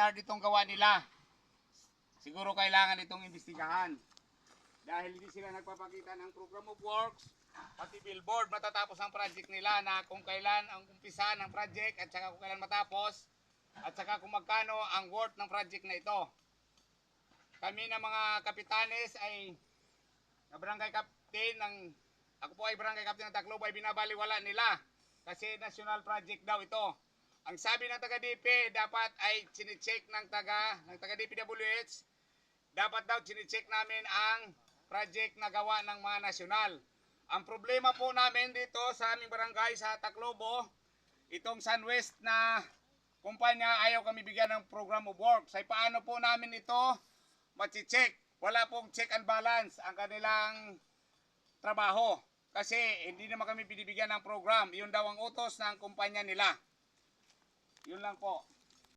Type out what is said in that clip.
standard itong gawa nila. Siguro kailangan itong imbestigahan. Dahil hindi sila nagpapakita ng program of works, pati billboard, matatapos ang project nila na kung kailan ang umpisa ng project at saka kung kailan matapos at saka kung magkano ang worth ng project na ito. Kami na mga kapitanes ay na barangay captain ng ako po ay barangay captain ng Tacloba ay binabaliwala nila kasi national project daw ito. Ang sabi ng taga DP dapat ay chine-check ng taga ng taga DPWH dapat daw chine-check namin ang project na gawa ng mga nasyonal. Ang problema po namin dito sa aming barangay sa Taclobo, itong Sunwest na kumpanya ayaw kami bigyan ng program of works. Ay paano po namin ito machi-check? Wala pong check and balance ang kanilang trabaho. Kasi hindi naman kami binibigyan ng program. Yun daw ang utos ng kumpanya nila. Yun lang po.